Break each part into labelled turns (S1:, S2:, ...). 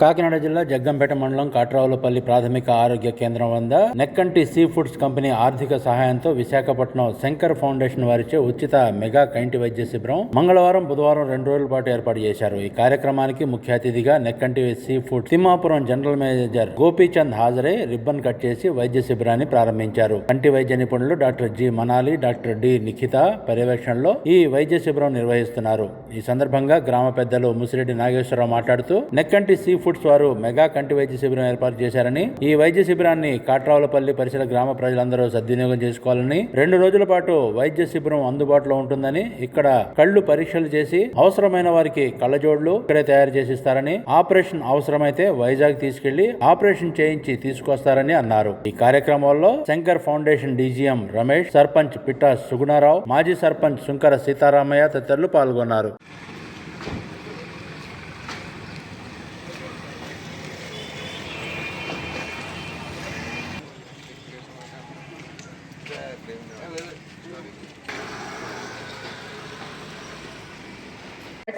S1: కాకినాడ జిల్లా జగ్గంపేట మండలం కాట్రావులపల్లి ప్రాథమిక ఆరోగ్య కేంద్రం వద్ద నెక్కంటి సీ ఫుడ్స్ కంపెనీ ఆర్థిక సహాయంతో విశాఖపట్నం శంకర్ ఫౌండేషన్ వారిచే ఉచిత మెగా కంటి వైద్య శిబిరం మంగళవారం బుధవారం రెండు రోజుల పాటు ఏర్పాటు చేశారు. ఈ కార్యక్రమానికి ముఖ్య అతిథిగా Nekkanti seafood Thimmapuram general manager Gopichand హాజరై రిబ్బన్ కట్ చేసి వైద్య శిబిరాన్ని ప్రారంభించారు. కంటి వైద్య నిపుణులు doctor G Manali doctor D Nikhitha పర్యవేక్షణలో ఈ వైద్య శిబిరం నిర్వహిస్తున్నారు. ఈ సందర్భంగా గ్రామ పెద్దలు ముసిరెడ్డి నాగేశ్వరరావు మాట్లాడుతూ నెక్కంటి సీ ఫుడ్ ఫుడ్స్ వారు మెగా కంటి వైద్య శిబిరం ఏర్పాటు చేశారని ఈ వైద్య శిబిరాన్ని కాట్రావులపల్లి పరిసర గ్రామ ప్రజలందరూ సద్వినియోగం చేసుకోవాలని రెండు రోజుల పాటు వైద్య శిబిరం అందుబాటులో ఉంటుందని ఇక్కడ కళ్ళు పరీక్షలు చేసి అవసరమైన వారికి కళ్ళజోడ్లు ఇక్కడే తయారు చేసి ఇస్తారని ఆపరేషన్ అవసరమైతే వైజాగ్ తీసుకెళ్ళి ఆపరేషన్ చేయించి తీసుకొస్తారని అన్నారు. ఈ కార్యక్రమంలో శంకర్ ఫౌండేషన్ డీజీఎం రమేష్ సర్పంచ్ పిట్టా సుగుణారావు మాజీ సర్పంచ్ శంకర సీతారామయ్య తదితరులు పాల్గొన్నారు.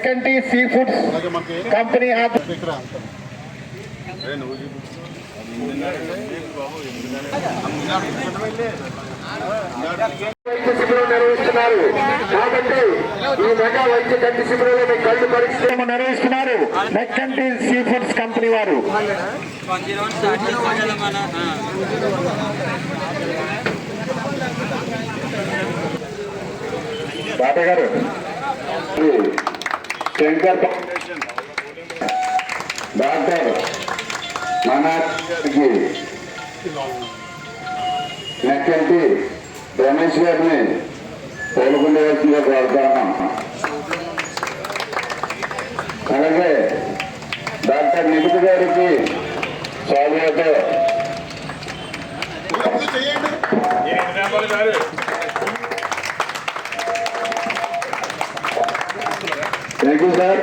S2: కంటి సీ ఫుడ్స్ కంపెనీ ఆఫ్ వైద్య శిబిరం నిర్వహిస్తున్నారు కాబట్టి ఈ మెగా వైద్య కంటి శిబిరంలో మీ కళ్ళు పరీక్ష నిర్వహిస్తున్నారు మెక్కంటి సీ ఫుడ్స్ కంపెనీ వారు
S3: బాట మన
S2: గారు శంకర్ ఫౌండేషన్ డాక్టర్ మనాకి నెక్కంటి రమేష్ గారిని తోలుకుండవలసిందిగా కోరుతున్నాం అలాగే డాక్టర్ నిఖిత గారికి స్వాగతం. థ్యాంక్ యూ సార్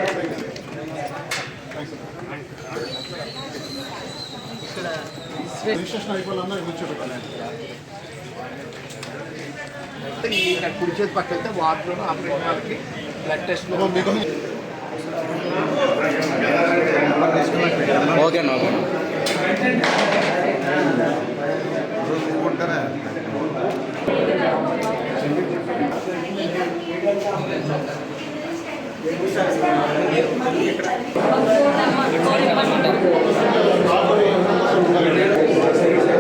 S4: రిజిస్ట్రేషన్ అయిపోవాలన్నా కూర్చోబెట్టాలి
S5: ఈ కుడి చేతి పక్క వెళ్తే వాటిలో ఆపరేషన్ వాళ్ళకి బ్లడ్ టెస్ట్
S4: మీకు
S5: ఓకే ఓకే
S4: ఉండాలా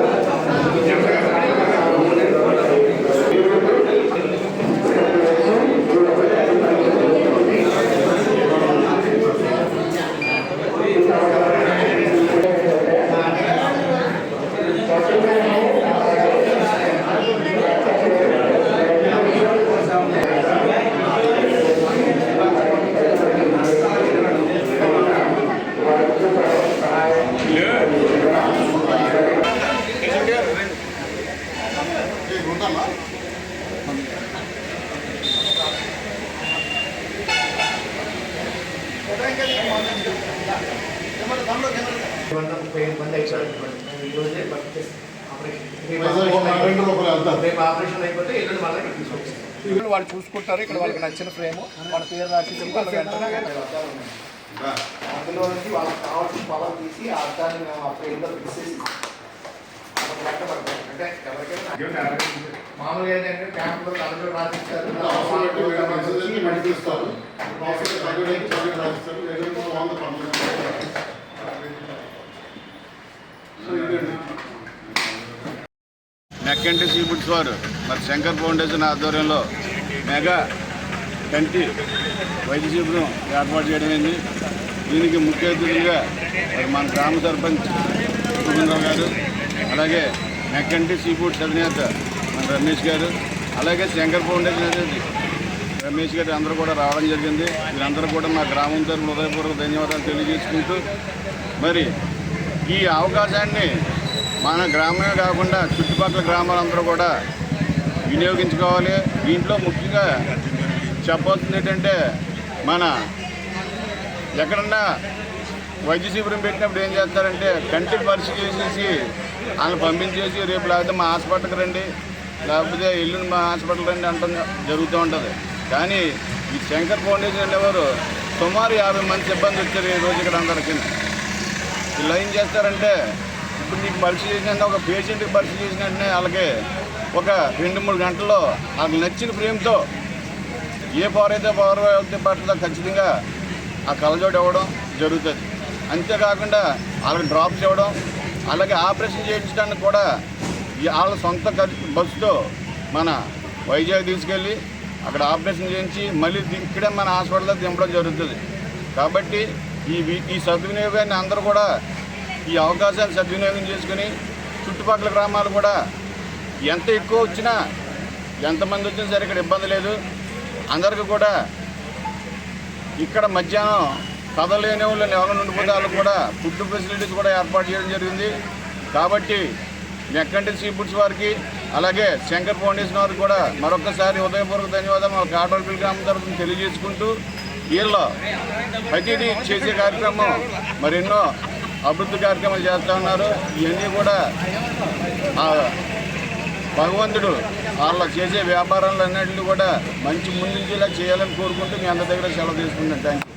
S5: ముప్పై ఐదు మంది అయిపోయారు రేపు ఆపరేషన్ అయిపోతే ఎల్లుండి వాళ్ళు చూసుకుంటారు ఇక్కడ వాళ్ళకి నచ్చిన ఫ్రేమ్ వాళ్ళ పేరు రాసి అందులో నుంచి వాళ్ళకి కావాల్సిన పవర్ తీసి ఆ అర్థాన్ని మేము ఆ ఫ్రేమ్లో ఫిక్స్ చేసి. అంటే ఎవరికైనా మామూలుగా ఏంటంటే క్యాంపులో రాసిస్తారు.
S4: సో
S6: నెక్కంటి ఫుడ్స్ వారు మరి శంకర్ ఫౌండేషన్ ఆధ్వర్యంలో మెగా కంటి వైద్య శిబిరం ఏర్పాటు చేయడం అయింది దీనికి ముఖ్య అతిథులుగా మరి మన గ్రామ సర్పంచ్ గారు అలాగే నెక్కంటి సీ ఫుడ్స్ అధినేత మన రమేష్ గారు అలాగే శంకర్ ఫౌండేషన్ అధినేత రమేష్ గారు అందరూ కూడా రావడం జరిగింది. వీరందరూ కూడా మా గ్రామం తరఫున హృదయపూర్వక ధన్యవాదాలు తెలియజేసుకుంటూ మరి ఈ అవకాశాన్ని మన గ్రామమే కాకుండా చుట్టుపక్కల గ్రామాలందరూ కూడా వినియోగించుకోవాలి. దీంట్లో ముఖ్యంగా చెప్పవలసింది ఏంటంటే మన ఎక్కడన్నా వైద్య శిబిరం పెట్టినప్పుడు ఏం చేస్తారంటే కంటి పరీక్ష చేసేసి వాళ్ళని పంపించేసి రేపు లేకపోతే మా హాస్పిటల్కి రండి లేకపోతే ఎల్లుండి మా హాస్పిటల్ రండి అంటు జరుగుతూ ఉంటుంది. కానీ ఈ శంకర్ ఫౌండేషన్ అనేవారు సుమారు యాభై మంది సిబ్బంది వచ్చారు ఈ రోజు ఇక్కడ అందరికీ. వీళ్ళు ఏం చేస్తారంటే ఇప్పుడు నీకు పరీక్ష చేసిన ఒక పేషెంట్కి పరీక్ష చేసిన వెంటనే వాళ్ళకి ఒక రెండు మూడు గంటల్లో వాళ్ళకి నచ్చిన ఫ్రేమ్తో ఏ పవర్ అయితే పవర్ అయితే పట్ల ఖచ్చితంగా ఆ కలజోడు ఇవ్వడం జరుగుతుంది. అంతేకాకుండా వాళ్ళకి డ్రాప్స్ ఇవ్వడం అలాగే ఆపరేషన్ చేయించడానికి కూడా ఈ వాళ్ళ సొంత ఖర్చు బస్సుతో మన వైజాగ్ తీసుకెళ్ళి అక్కడ ఆపరేషన్ చేయించి మళ్ళీ ఇక్కడే మన హాస్పిటల్లో దింపడం జరుగుతుంది. కాబట్టి ఈ ఈ సద్వినియోగాన్ని అందరూ కూడా ఈ అవకాశాన్ని సద్వినియోగం చేసుకుని చుట్టుపక్కల గ్రామాలు కూడా ఎంత ఎక్కువ వచ్చినా ఎంతమంది వచ్చినా సరే ఇక్కడ ఇబ్బంది లేదు. అందరికీ కూడా ఇక్కడ మధ్యాహ్నం కదలేని వాళ్ళని ఎవరైనా ఉండిపోతే వాళ్ళకి కూడా ఫుడ్ ఫెసిలిటీస్ కూడా ఏర్పాటు చేయడం జరిగింది. కాబట్టి మెక్కంటి సీ ఫుడ్స్ వారికి అలాగే శంకర్ ఫౌండేషన్ వారికి కూడా మరొకసారి ఉదయపూర్వక ధన్యవాదాలు. మా కాటోల్పల్లి గ్రామం తరఫున తెలియజేసుకుంటూ వీళ్ళు ప్రతిదీ చేసే కార్యక్రమం మరెన్నో అభివృద్ధి కార్యక్రమాలు చేస్తూ ఉన్నారు. ఇవన్నీ కూడా భగవంతుడు వాళ్ళ చేసే వ్యాపారాలు అన్నింటినీ కూడా మంచి ముందుంచేలా చేయాలని కోరుకుంటూ మీ అందరి దగ్గర సెలవు తీసుకుంటాను థ్యాంక్ యూ